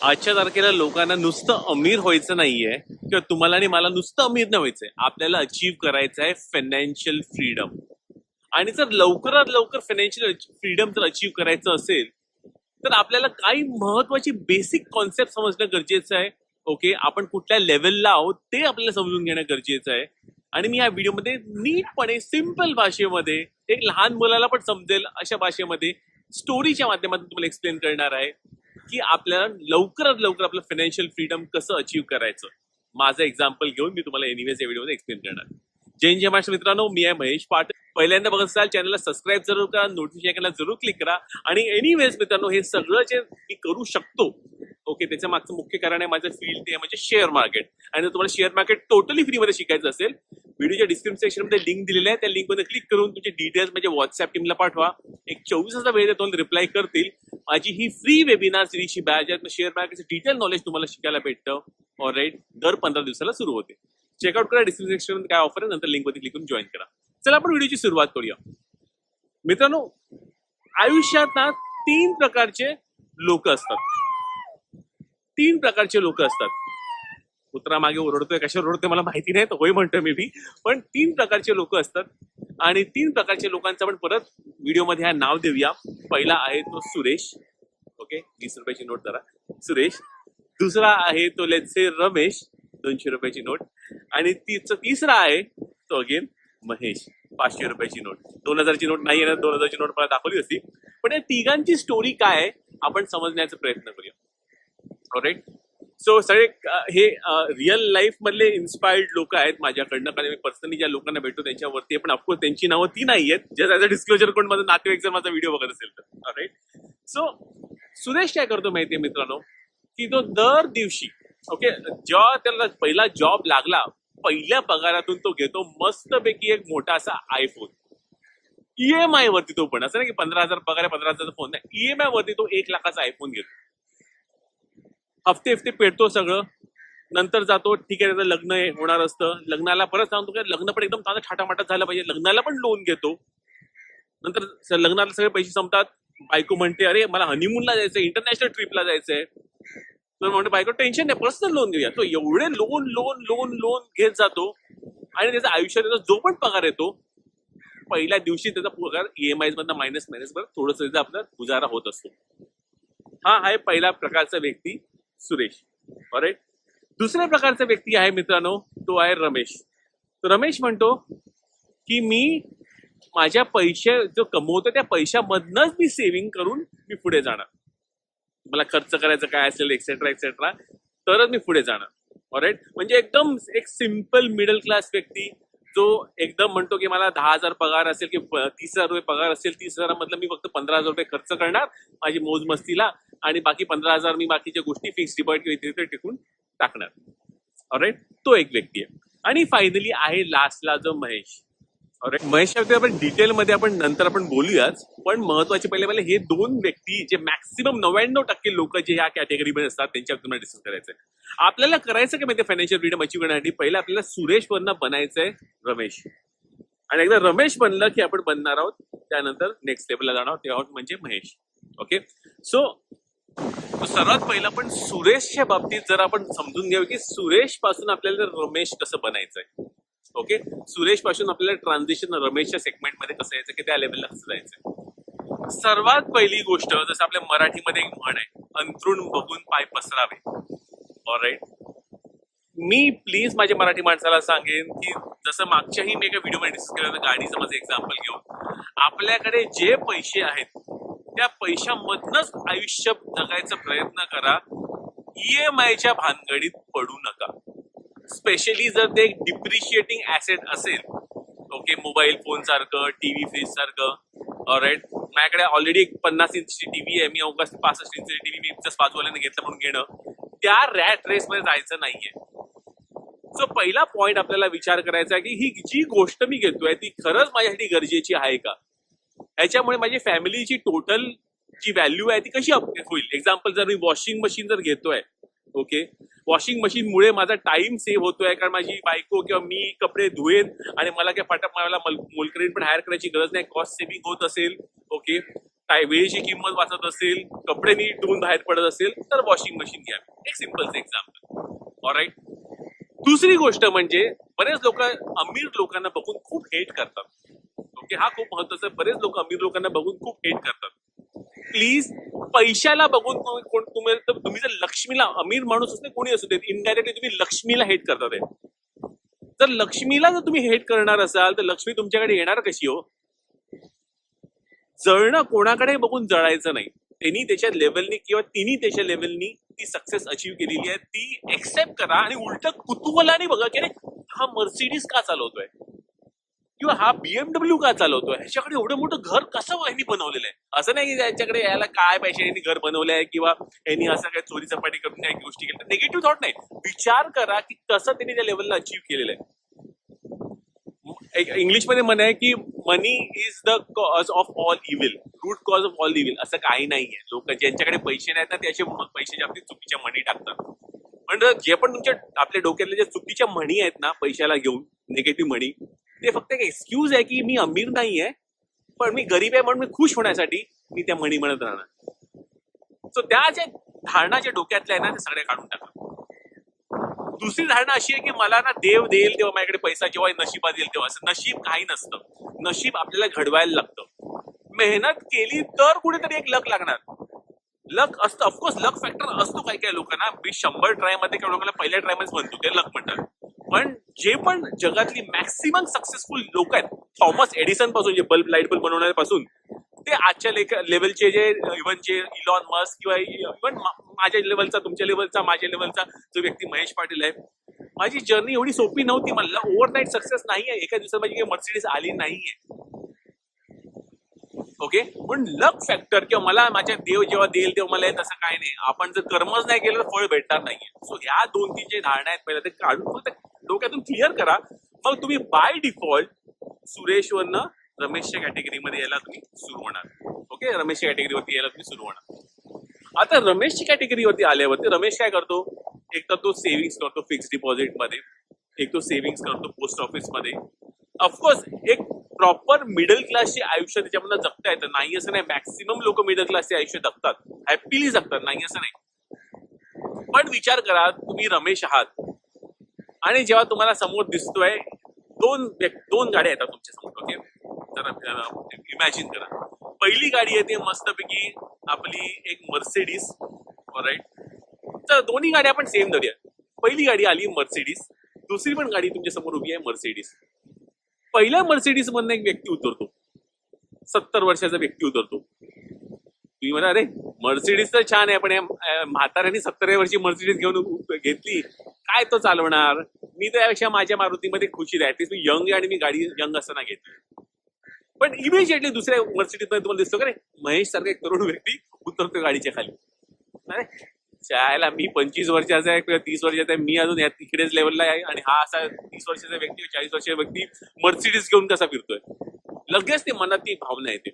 आजच्या तारखेला लोकांना नुसतं अमीर व्हायचं नाहीये किंवा तुम्हाला आणि मला नुसतं अमीर नाही व्हायचंय. आपल्याला अचीव्ह करायचं आहे फायनान्शियल फ्रीडम आणि जर लवकरात लवकर फायनान्शियल फ्रीडम जर अचीव्ह करायचं असेल तर आपल्याला काही महत्वाची बेसिक कॉन्सेप्ट समजणं गरजेचं आहे. ओके आपण कुठल्या लेवलला आहोत ते आपल्याला समजून घेणं गरजेचं आहे. आणि मी या व्हिडिओमध्ये नीटपणे सिंपल भाषेमध्ये एक लहान मुलाला पण समजेल अशा भाषेमध्ये स्टोरीच्या माध्यमातून तुम्हाला एक्सप्लेन करणार आहे. की आपल्याला लवकरात लवकर आपलं फायनान्शियल फ्रीडम कसं अचीव करायचं? माझं एक्झाम्पल घेऊन मी तुम्हाला एनिवेज या व्हिडिओमध्ये एक्सप्लेन करणार. जैन जय महाराष्ट्र मित्रांनो मी आहे महेश पाटील. पहिल्यांदा बघत असाल चॅनलला सबस्क्राईब जरूर करा नोटिफिकेशनला जरूर क्लिक करा. आणि एनिवेज मित्रांनो हे सगळं जे मी करू शकतो ओके त्याच्या मागचं मुख्य कारण आहे माझं फील्ड ते म्हणजे शेअर मार्केट आणि जर तुम्हाला शेअर मार्केट टोटली फ्रीमध्ये शिकायचं असेल व्हिडिओच्या डिस्क्रिप्शन सेक्शनमध्ये लिंक दिलेली आहे त्या लिंकमध्ये क्लिक करून तुमचे डिटेल्स म्हणजे व्हॉट्सअप टीमला पाठवा. एक चोवीस हजार वेळ देतो रिप्लाय करतील. माझी ही फ्री वेबिनार सिरीजची बॅच आहे. शेअर मार्केटचं डिटेल नॉलेज तुम्हाला शिकायला भेटतं. ऑल राईट दर पंधरा दिवसाला सुरू होते. चेकआउट करा डिस्क्रिप्शन सेक्शन काय ऑफर आहे. नंतर लिंकवरती क्लिक करून जॉईन करा. चला आपण व्हिडिओची सुरुवात करूया. मित्रांनो आयुष्यात ना तीन प्रकारचे लोक असतात. तीन प्रकारचे लोक असतात. कुत्रा मागे ओरडतोय कशावर ओरडतोय मला माहिती नाही तर होय म्हणतोय मी बी. पण तीन प्रकारचे लोक असतात आणि तीन प्रकारच्या लोकांचा पण परत व्हिडिओमध्ये हा नाव देऊया. पहिला आहे तो सुरेश. ओके वीस रुपयाची नोट करा सुरेश. दुसरा आहे तो लेटसे रमेश. दोनशे रुपयाची नोट. आणि तिचं तिसरा आहे तो अगेन महेश. पाचशे रुपयाची नोट. दोन हजारची नोट नाही येणार दोन हजारची नोट मला दाखवली असती पण या तिघांची स्टोरी काय आहे आपण समजण्याचा प्रयत्न करूया. राईट सो सगळे हे रिअल लाईफ मधले इन्स्पायर्ड लोक आहेत माझ्याकडनं. कारण मी पर्सनली ज्या लोकांना भेटतो त्यांच्यावरती पण ऑफकोर्स त्यांची नावं ती नाही आहेत. जस्ट ॲज अ डिस्क्लोजर कोण माझा नातेवाईक जर माझा व्हिडिओ बघत असेल तर. राईट सो सुरेश काय करतो माहितीये मित्रांनो? की तो दर दिवशी ओके जेव्हा त्याला पहिला जॉब लागला पहिल्या पगारातून तो घेतो मस्तपैकी एक मोठा असा आयफोन ईएमआय वरती तो पण. असं नाही की पंधरा हजार पगार आहे पंधरा हजारचा फोन नाही. ईएमआय वरती तो एक लाखाचा आयफोन घेतो. हफ्ते हफ्ते पेटतो सगळं. नंतर जातो ठीक आहे त्याचं लग्न होणार असतं. लग्नाला परत सांगतो की लग्न पण एकदम चांगलं थाटामाटात झालं पाहिजे. लग्नाला पण लोन घेतो. नंतर लग्नाला सगळे पैसे संपतात. बायको म्हणते अरे मला हनीमूनला जायचंय इंटरनॅशनल ट्रिपला जायचंय. तर म्हणते बायको टेन्शन नाही पर्सनल लोन घेऊया. तो एवढे लोन लोन लोन लोन घेत जातो. आणि त्याचा आयुष्यात त्याचा जो पण पगार येतो पहिल्या दिवशी त्याचा पगार ईएमआय मधनं मायनस मायनस वर थोडस त्याचा आपला गुजारा होत असतो. हा आहे पहिला प्रकारचा व्यक्ती सुरेश. बरे दुसऱ्या प्रकारचा व्यक्ती आहे मित्रांनो तो आहे रमेश. रमेश म्हणतो की मी माझ्या पैसे जो कमवतो त्या पैशामधनच मी सेव्हिंग करून मी पुढे जाणार. मला खर्च करायचं काय असेल एक्सेट्रा एक्सेट्रा तरच मी पुढे जाणार. ऑलराईट म्हणजे एकदम एक सिंपल मिडल क्लास व्यक्ती जो एकदम म्हणतो की मला दहा हजार पगार असेल की तीस हजार रुपये पगार असेल तीस हजारामधलं मी फक्त पंधरा हजार रुपये खर्च करणार माझी मोजमस्तीला आणि बाकी पंधरा हजार मी बाकीच्या गोष्टी फिक्स डिपॉझिट किंवा तिथे टिकून टाकणार. ऑलराईट तो एक व्यक्ती आहे. आणि फायनली आहे लास्टला जो महेश. महेश आपण डिटेलमध्ये आपण नंतर आपण बोलूयाच. पण महत्त्वाचे पहिले पहिले हे दोन व्यक्ती जे मॅक्सिमम नव्याण्णव टक्के लोक जे या कॅटेगरीमध्ये असतात त्यांच्यावर तुम्हाला डिस्कस करायचंय. आपल्याला करायचं काय माहिती फायनान्शियल फ्रीडम अचीव करण्यासाठी? पहिले आपल्याला सुरेश वरनं बनायचंय रमेश. आणि एकदा रमेश बनलं की आपण बनणार आहोत. त्यानंतर नेक्स्ट लेवलला जाणार आहोत. ते आहोत म्हणजे महेश. ओके सो सर्वात पहिलं पण सुरेशच्या बाबतीत जर आपण समजून घेऊ की सुरेशपासून आपल्याला रमेश कसं बनायचंय. ओके? सुरेशपासून आपल्याला ट्रान्झिशन रमेशच्या सेगमेंटमध्ये कसं यायचं की त्या लेवलला कसं जायचं? सर्वात पहिली गोष्ट जसं आपल्या मराठीमध्ये एक म्हण आहे अंथरुण बघून पाय पसरावे. ऑलराईट मी प्लीज माझ्या मराठी माणसाला सांगेन की जसं मागच्याही मी एका व्हिडिओमध्ये डिस्कस केलं होतं गाडीचं माझं एक्झाम्पल घेऊन. आपल्याकडे जे पैसे आहेत त्या पैशामधनच आयुष्य जगायचा प्रयत्न करा. ईएमआयच्या भानगडीत पडू नका. स्पेशली जर ते एक डिप्रिशिएटिंग ॲसेट असेल ओके मोबाईल फोन सारखं टीव्ही फ्रीज सारखं राईट माझ्याकडे ऑलरेडी एक पन्नास इंचची टीव्ही आहे मी अवकाश पासष्ट इंचची टीव्ही मी जस्ट बाजूवाल्याने घेतलं म्हणून घेणं त्या रॅट रेस मध्ये जायचं नाहीये. सो पहिला पॉइंट आपल्याला विचार करायचा आहे की ही जी गोष्ट मी घेतोय ती खरंच माझ्यासाठी गरजेची आहे का? ह्याच्यामुळे माझी फॅमिलीची टोटल जी व्हॅल्यू आहे ती कशी अपडेट होईल? एक्झाम्पल जर मी वॉशिंग मशीन जर घेतोय ओके वॉशिंग मशीन मुळे माझा टाइम सेव्ह होतोय कारण माझी बायको किंवा मी कपडे धुवेन आणि मला काय फाटक मारायला मोलकरीण पण हायर करायची गरज नाही कॉस्ट सेव्हिंग होत असेल ओके काय वेळेची किंमत वाचत असेल कपडे नीट धुवून बाहेर पडत असेल तर वॉशिंग मशीन घ्या. एक सिंपल एक्झाम्पल ऑराईट दुसरी गोष्ट म्हणजे बरेच लोक अमीर लोकांना बघून खूप हेट करतात. ओके हा खूप महत्त्वाचा बरेच लोक अमीर लोकांना बघून खूप हेट करतात. प्लीज पैशाला बघून तुम्ही कोण तुम्ही तुम्ही जर लक्ष्मीला अमीर माणूस असते कोणी असू देत इनडायरेक्टली तुम्ही लक्ष्मीला हेट करतात ते जर लक्ष्मीला जर तुम्ही हेट करणार असाल तर लक्ष्मी तुमच्याकडे येणार कशी हो? जळणं कोणाकडे बघून जळायचं नाही. त्यांनी त्याच्या लेवलनी किंवा तिने त्याच्या लेवलनी ती सक्सेस अचीव्ह केलेली आहे. ती एक्सेप्ट करा आणि उलट कुतूहलाने बघा की अरे हा मर्सिडीज का चालवतोय? किंवा हा बीएमडब्ल्यू का चालवतो ह्याच्याकडे एवढं मोठं घर कसं यांनी बनवलेलं आहे? असं नाही की याच्याकडे याला काय पैसे यांनी घर बनवलंय किंवा यांनी असं काय चोरी चपाटी करून काही गोष्टी केल्या. निगेटिव्ह थॉट नाही. विचार करा की कसं त्यांनी त्या लेवलला अचीव्ह केलेलं आहे. इंग्लिशमध्ये म्हण आहे की money is the cause of all evil root cause of all evil असं काही नाहीये. लोक ज्यांच्याकडे पैसे नाहीत ना त्याचे पैशाच्या बाबतीत चुकीच्या मनी टाकतात. पण जे पण तुमच्या आपल्या डोक्यातल्या ज्या चुकीच्या म्हणी आहेत ना पैशाला घेऊन निगेटिव्ह म्हणी ते फक्त एक एक्सक्यूज आहे की मी अमीर नाहीये पण मी गरीब आहे म्हणून मी खुश होण्यासाठी मी त्या म्हणी म्हणत राहणार. सो त्या ज्या धारणा ज्या डोक्यातल्या आहे ना त्या सगळ्या काढून टाका. दुसरी धारणा अशी आहे की मला ना देव देईल तेव्हा माझ्याकडे पैसा जेव्हा नशिबात येईल तेव्हा. असं नशीब काही नसतं. नशीब आपल्याला घडवायला लागतं. मेहनत केली तर कुठेतरी एक लक लागणार. लक असतं. ऑफकोर्स लक फॅक्टर असतो काही काही लोकांना. मी शंभर ट्रायमध्ये काही लोकांना पहिल्या ट्रायमध्ये म्हणतो ते लक म्हणतात. पण जे पण जगातली मॅक्सिमम सक्सेसफुल लोक आहेत थॉमस एडिसनपासून जे बल्ब लाइट बल्ब बनवण्यापासून ते आजच्या लेवलचे जे इव्हन जे इलॉन मस्क किंवा इव्हन माझ्या लेवलचा तुमच्या लेवलचा माझ्या लेवलचा जो व्यक्ती महेश पाटील आहे माझी जर्नी एवढी सोपी नव्हती मला ओव्हरनाईट सक्सेस नाहीये एका दिवसात माझी काही मर्सिडीज आली नाहीये. ओके पण लक फॅक्टर किंवा मला माझ्या देव जेव्हा देईल तेव्हा मला तसं काय नाही. आपण जर कर्मच नाही केलं तर फळ भेटणार नाहीये. सो ह्या दोन तीन जे धारणा आहेत पहिल्या ते काढून फक्त डोक्यातून क्लिअर करा. मग तुम्ही बाय डिफॉल्ट सुरेशवरनं रमेशच्या कॅटेगरीमध्ये यायला तुम्ही सुरू होणार. ओके रमेशच्या कॅटेगरीवरती यायला तुम्ही सुरू होणार. आता रमेशची कॅटेगरीवरती आल्यावरती रमेश काय करतो? एक तर तो सेव्हिंग्स करतो फिक्स डिपॉझिटमध्ये. एक तो सेव्हिंग्स करतो पोस्ट ऑफिसमध्ये. ऑफकोर्स एक प्रॉपर मिडल क्लासचे आयुष्य त्याच्यामधनं जगता येतं. नाही असं नाही मॅक्सिमम लोक मिडल क्लासचे आयुष्य जगतात. हॅपीली जगतात नाही असं नाही. पण विचार करा तुम्ही रमेश आहात. आणि जेव्हा तुम्हाला समोर दिसतोय दोन दोन गाड्या येतात तुमच्यासमोर ओके तर इमॅजिन करा. पहिली गाडी येते मस्तपैकी आपली एक मर्सिडीज राईट तर दोन्ही गाड्या आपण सेम धरूया पहिली गाडी आली मर्सिडीज दुसरी पण गाडी तुमच्यासमोर उभी आहे मर्सिडीज पहिल्या मर्सिडीज मधनं एक व्यक्ती उतरतो. सत्तर वर्षाचा व्यक्ती उतरतो. तुम्ही म्हणा अरे मर्सिडीज तर छान आहे पण म्हाताऱ्यांनी सत्तर वर्षी मर्सिडीज घेऊन घेतली. काय तो चालवणार? मी त्यापेक्षा माझ्या मारुतीमध्ये खुशी आहे. ऍटलीस्ट मी यंग आहे आणि मी गाडी यंग असताना घेतली. पण इमिजिएटली दुसऱ्या मर्सिडीजमध्ये तुम्हाला दिसतो का रे महेश सारखा एक तरुण व्यक्ती उतरतो गाडीच्या खाली. अरे चायला मी पंचवीस वर्षाचा आहे किंवा तीस वर्षाचा आहे. मी अजून या तिकडेच लेवलला आहे आणि हा असा तीस वर्षाचा व्यक्ती चाळीस वर्षाचा व्यक्ती मर्सिडीज घेऊन कसा फिरतोय? लगेच ते मनात ती भावना येते.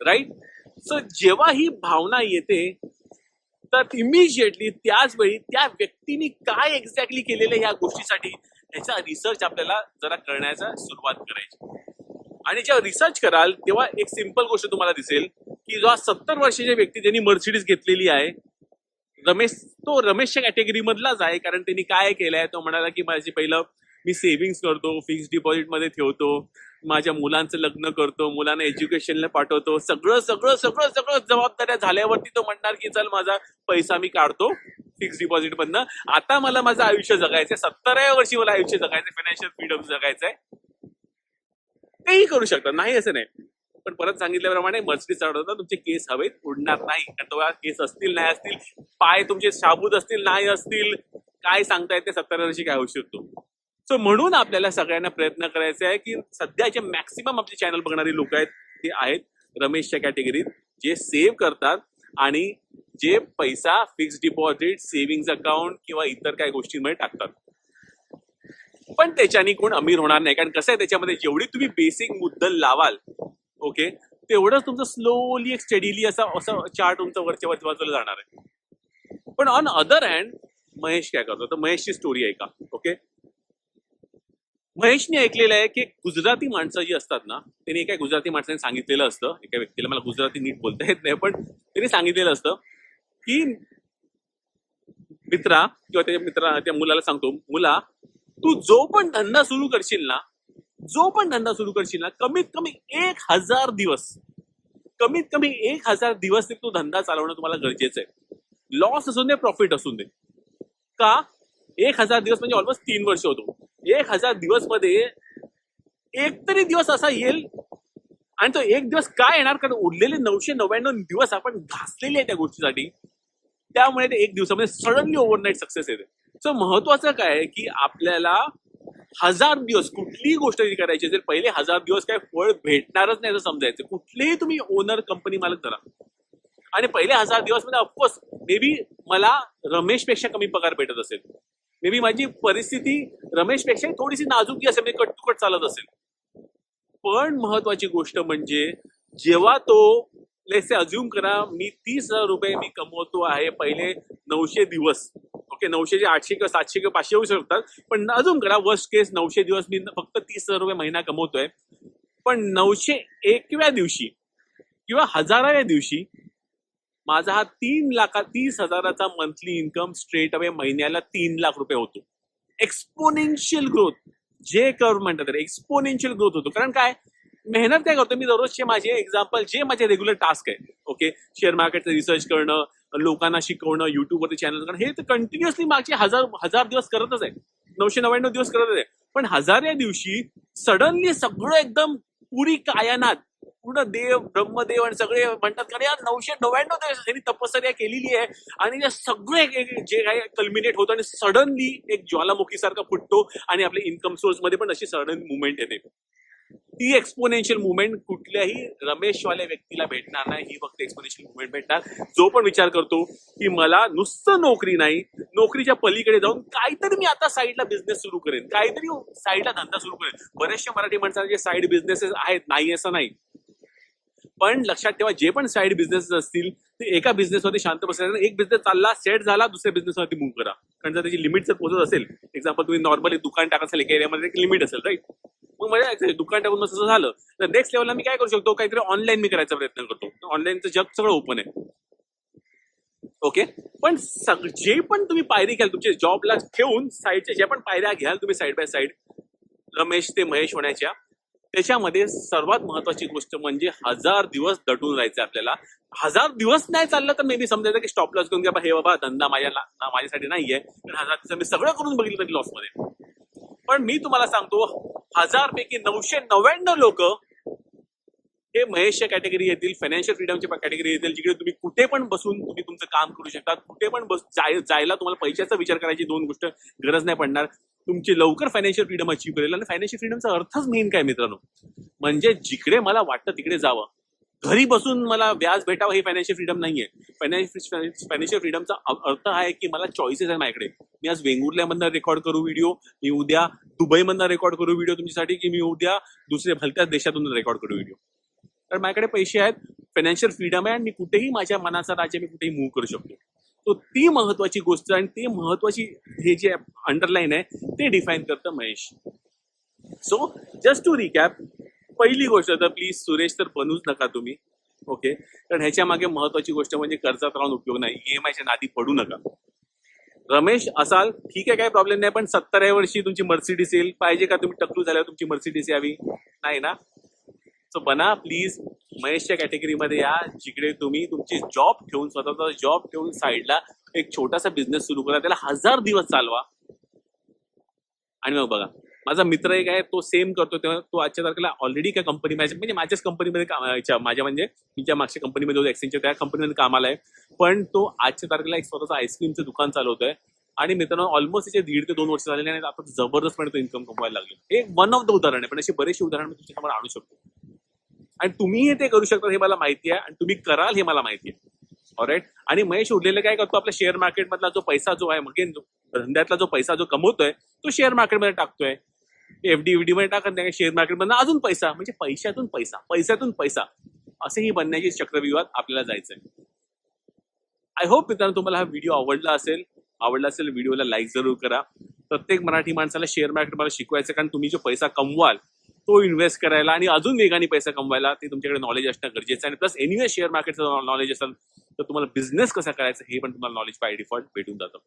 राईट सो जेव्हा ही भावना येते तर इमिजिएटली त्याच वेळी त्या व्यक्तीने काय एक्झॅक्टली केलेलं ह्या गोष्टीसाठी ह्याचा रिसर्च आपल्याला जरा करण्याचा सुरुवात करायची. आणि जेव्हा रिसर्च कराल तेव्हा एक सिंपल गोष्ट तुम्हाला दिसेल की जो सत्तर वर्षाच्या व्यक्ती ज्यांनी मर्सिडीज घेतलेली आहे रमेश तो रमेशच्या कॅटेगरी मधलाच आहे कारण त्यांनी काय केलंय तो म्हणाला की माझी पहिलं मी सेव्हिंग्स करतो फिक्स डिपॉझिटमध्ये ठेवतो माझ्या मुलांचं लग्न करतो मुलांना एज्युकेशनला पाठवतो. सगळं सगळं सगळं सगळं जबाबदाऱ्या झाल्यावरती तो म्हणणार की चल माझा पैसा मी काढतो फिक्स डिपॉझिट मधनं. आता मला माझं आयुष्य जगायचंय. सत्तराव्या वर्षी मला आयुष्य जगायचं फायनान्शियल फ्रीडम जगायचंय. तेही करू शकतात. नाही असं नाही. पण परत सांगितल्याप्रमाणे मर्सिडीज चढवता तुमचे केस हवेत उडणार नाही. कारण तेव्हा केस असतील नाही असतील पाय तुमचे शाबूत असतील नाही असतील काय सांगता येते सत्तर वर्षी काय होऊ शकतो? सो म्हणून आपल्याला सगळ्यांना प्रयत्न करायचे आहे की सध्याचे मॅक्सिमम आपले चॅनल बघणारी लोक आहेत ते आहेत रमेशच्या कॅटेगरीत जे सेव्ह करतात आणि जे पैसा फिक्स डिपॉझिट सेव्हिंग अकाउंट किंवा इतर काही गोष्टींमध्ये टाकतात. पण त्याच्यानी कोण अमीर होणार नाही. कारण कसं आहे त्याच्यामध्ये जेवढी तुम्ही बेसिक मुद्दल लावाल ओके तेवढंच तुमचं स्लोली एक स्टडीली असा असं चार्ट तुमचं वरच्या वरच्या बाजूला जाणार आहे. पण ऑन अदर हँड महेश काय करतो? तर महेशची स्टोरी ऐका ओके महेशने ऐकलेलं आहे की गुजराती माणसं जी असतात ना त्यांनी एका गुजराती माणसाने सांगितलेलं असतं. एका व्यक्तीला मला गुजराती नीट बोलता येत नाही पण त्यांनी सांगितलेलं असतं की मित्रा किंवा त्याच्या मित्रा त्या मुलाला सांगतो मुला तू जो पण धंदा सुरू करशील ना जो पण धंदा सुरू करशील ना कमीत कमी एक हजार दिवस कमीत कमी एक हजार दिवस ते तो धंदा चालवणं तुम्हाला गरजेचं आहे. लॉस असून दे प्रॉफिट असून दे. का? एक हजार दिवस म्हणजे ऑलमोस्ट तीन वर्ष होतो. एक हजार दिवसमध्ये एक तरी दिवस असा येईल आणि तो एक दिवस काय येणार? कारण उरलेले नऊशे नव्याण्णव दिवस आपण घासलेले आहे त्या गोष्टीसाठी. त्यामुळे ते एक दिवसामध्ये सडनली ओव्हरनाईट सक्सेस येते. सो महत्वाचं काय आहे की आपल्याला हजार दिवस कुठलीही गोष्ट जी करायची असेल पहिले हजार दिवस काय फळ भेटणारच नाही असं समजायचं. कुठलेही तुम्ही ओनर कंपनी मालक करा आणि पहिले हजार दिवसमध्ये ऑफकोर्स मे बी मला रमेशपेक्षा कमी पगार भेटत असेल. मे बी माझी परिस्थिती रमेशपेक्षा थोडीशी नाजुकी असेल म्हणजे कटुकट चालत असेल. पण महत्वाची गोष्ट म्हणजे जेव्हा तो लेसे अज्युम करा मी तीस हजार रुपये मी कमवतो आहे पहिले नऊशे दिवस. ओके नऊशेचे आठशे किंवा सातशे किंवा पाचशे होऊ शकतात. पण अजून करा वर्स्ट केस नऊशे दिवस मी फक्त तीस हजार रुपये महिना कमवतोय. पण नऊशे एकव्या दिवशी किंवा हजाराव्या दिवशी माझा हा तीन लाखा तीस हजाराचा मंथली इन्कम स्ट्रेट अवे महिन्याला तीन लाख रुपये होतो. एक्सपोनेन्शियल ग्रोथ जे कर म्हणतात एक्सपोनेन्शियल ग्रोथ होतो. कारण काय? मेहनत काय करतो? मी दररोजचे माझे एक्झाम्पल जे माझे रेग्युलर टास्क आहे. ओके शेअर मार्केटचं रिसर्च करणं लोकांना शिकवणं युट्यूबवरती चॅनल करणं हे तर कंटिन्युअसली मागचे हजार हजार दिवस करतच आहे. नऊशे नव्याण्णव दिवस करतच आहे. पण हजाऱ्या दिवशी सडनली सगळं एकदम पुरी कायानात. पूर्ण देव ब्रह्मदेव आणि सगळे म्हणतात कारण या नऊशे नव्याण्णव दिवस त्यांनी तपश्चर्या केलेली आहे. आणि या सगळे जे काही कल्मिनेट होतं आणि सडनली एक ज्वालामुखी सारखा फुटतो आणि आपल्या इन्कम सोर्समध्ये पण अशी सडन मुवमेंट येते. ती एक्सपोनेन्शियल मुवमेंट कुठल्याही रमेशवाल्या व्यक्तीला भेटणार नाही. ही फक्त एक्सपोनेन्शियल मुवमेंट भेटणार. जो पण विचार करतो की मला नुसतं नोकरी नाही नोकरीच्या पलीकडे जाऊन काहीतरी मी आता साईडला बिझनेस सुरू करेन. काहीतरी साईडला धंदा सुरू करेन. बरेचसे मराठी माणसांचे साईड बिझनेसेस आहेत. नाही असं नाही. पण लक्षात ठेवा जे पण साईड बिझनेस असतील ते एका बिझनेसवरती शांत बसायचं एक बिझनेस चालला सेट झाला दुसऱ्या बिझनेसवरती मूव्ह करा. कारण जर त्याची लिमिट जर पोहोचत असेल एक्झाम्पल तुम्ही नॉर्मली दुकान टाकत असेल एका एरियामध्ये एक लिमिट असेल राईट मग माझ्या दुकान टाकून तसं झालं तर नेक्स्ट लेवलला मी काय करू शकतो? काहीतरी ऑनलाईन मी करायचा प्रयत्न करतो. ऑनलाईनचं जग सगळं ओपन आहे. ओके पण सग- जे पण तुम्ही पायरी घ्याल तुमच्या जॉबला ठेवून साईडच्या ज्या पण पायऱ्या घ्याल तुम्ही साईड बाय साईड रमेश ते महेश होण्याच्या त्याच्यामध्ये सर्वात महत्वाची गोष्ट म्हणजे हजार दिवस दटून राहायचं आपल्याला. हजार दिवस नाही चाललं तर मे बी समजायचं की स्टॉप लॉस करून की हे बाबा धंदा माझ्या माझ्यासाठी नाहीये. पण हजार दिवस मी सगळं करून बघितलं तरी लॉसमध्ये. पण मी तुम्हाला सांगतो हजार पैकी नऊशे नव्याण्णव लोक हे महेशच्या कॅटेगरी येतील फायनान्शियल फ्रीडमच्या कॅटेगरी येतील जिकडे तुम्ही कुठे पण बसून तुम्ही तुमचं काम करू शकता. कुठे पण बस जाय- जायला तुम्हाला पैशाचा विचार करायची दोन गोष्ट गरज नाही पडणार. तुमची लवकर फायनान्शियल फ्रीडम अचीव्ह करेल. आणि फायनान्शियल फ्रीडमचा अर्थच मेन काय मित्रांनो? म्हणजे जिकडे मला वाटतं तिकडे जावं. घरी बसून मला व्याज भेटावं हे फायनान्शियल फ्रीडम नाहीये. फायनान्शियल फायनान्शियल फ्रीडमचा अर्थ आहे की मला चॉईसेस आहे माझ्याकडे. मी आज वेंगुर्ल्यामधनं रेकॉर्ड करू व्हिडिओ मी उद्या दुबईमधनं रेकॉर्ड करू व्हिडिओ तुमच्यासाठी की मी उद्या दुसऱ्या भलत्याच देशातून रेकॉर्ड करू व्हिडिओ कारण माझ्याकडे पैसे आहेत. फायनान्शियल फ्रीडम आहे आणि मी कुठेही माझ्या मनाचा राज्य मी कुठेही मूव्ह करू शकतो. तो ती महत्वाची गोष्ट आणि ती महत्वाची हे जे अंडरलाईन आहे ते डिफाईन करतं Mahesh. So just to recap पहिली गोष्ट तर प्लीज सुरेश तर बनूच नका तुम्ही. ओके कारण ह्याच्या मागे महत्वाची गोष्ट म्हणजे कर्जात राहून उपयोग नाही. ईएमआयच्या नादी पडू नका. रमेश असाल ठीक आहे काय प्रॉब्लेम नाही पण सत्तराव्या वर्षी तुमची मर्सिडीज येईल. पाहिजे का तुम्ही टकलू झाल्यावर तुमची मर्सिडीज यावी? नाही ना? सो बना प्लीज महेशच्या कॅटेगरीमध्ये या जिकडे तुम्ही तुमची जॉब ठेवून स्वतःचा जॉब ठेवून साईडला एक छोटासा बिझनेस सुरू करा त्याला हजार दिवस चालवा. आणि मग बघा माझा मित्र एक आहे तो सेम करतो तेव्हा तो आजच्या तारखेला ऑलरेडी काय कंपनी म्हणजे माझ्याच कंपनीमध्ये काम याच्या- माझ्या म्हणजे मी ज्या मागच्या कंपनीमध्ये होतो एक्सचेंजच्या त्या कंपनीमध्ये कामाला आहे पण तो आजच्या तारखेला एक स्वतःचं आईस्क्रीमचं दुकान चालवतोय. आणि मित्रांनो ऑलमोस्ट त्याचे दीड ते दोन वर्ष झालेले आणि आता जबरदस्तपणे तो इन्कम कमवायला लागले हे वन ऑफ द उदाहरण आहे पण अशी बरेचशी उदाहरण मी तुमच्यासमोर आणू शकतो. आणि तुम्ही ते करू शकता हे मला माहिती आहे. आणि तुम्ही कराल हे मला माहिती आहे. ऑलराईट आणि महेश उरलेलं काय करतो आपल्या शेअर मार्केटमधला जो पैसा जो आहे मग धंद्यातला जो पैसा जो कमवतोय तो शेअर मार्केटमध्ये टाकतोय. एफडी एफडी मध्ये टाकत नाही शेअर मार्केटमधनं अजून पैसा म्हणजे पैशातून पैसा पैशातून पैसा. असेही बनण्याची चक्रव्यूहात आपल्याला जायचंय. आय होप मित्रांनो तुम्हाला हा व्हिडिओ आवडला असेल. आवडला असेल व्हिडिओला लाईक जरूर करा. प्रत्येक मराठी माणसाला शेअर मार्केट मला शिकवायचं कारण तुम्ही जो पैसा कमवाल तो इन्व्हेस्ट करायला आणि अजून वेगाने पैसा कमवायला ते तुमच्याकडे नॉलेज असणं गरजेचं आहे. आणि प्लस एनिवे शेअर मार्केटचं नॉलेज असेल तर तुम्हाला बिझनेस कसा करायचा हे पण तुम्हाला नॉलेज बाय डिफॉल्ट भेटून जातं.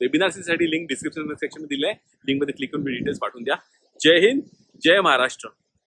वेबिनारसाठी लिंक डिस्क्रिप्शन सेक्शन दिले दिलंय. क्लिक करून डिटेल्स पाठवून द्या. जय हिंद जय महाराष्ट्र.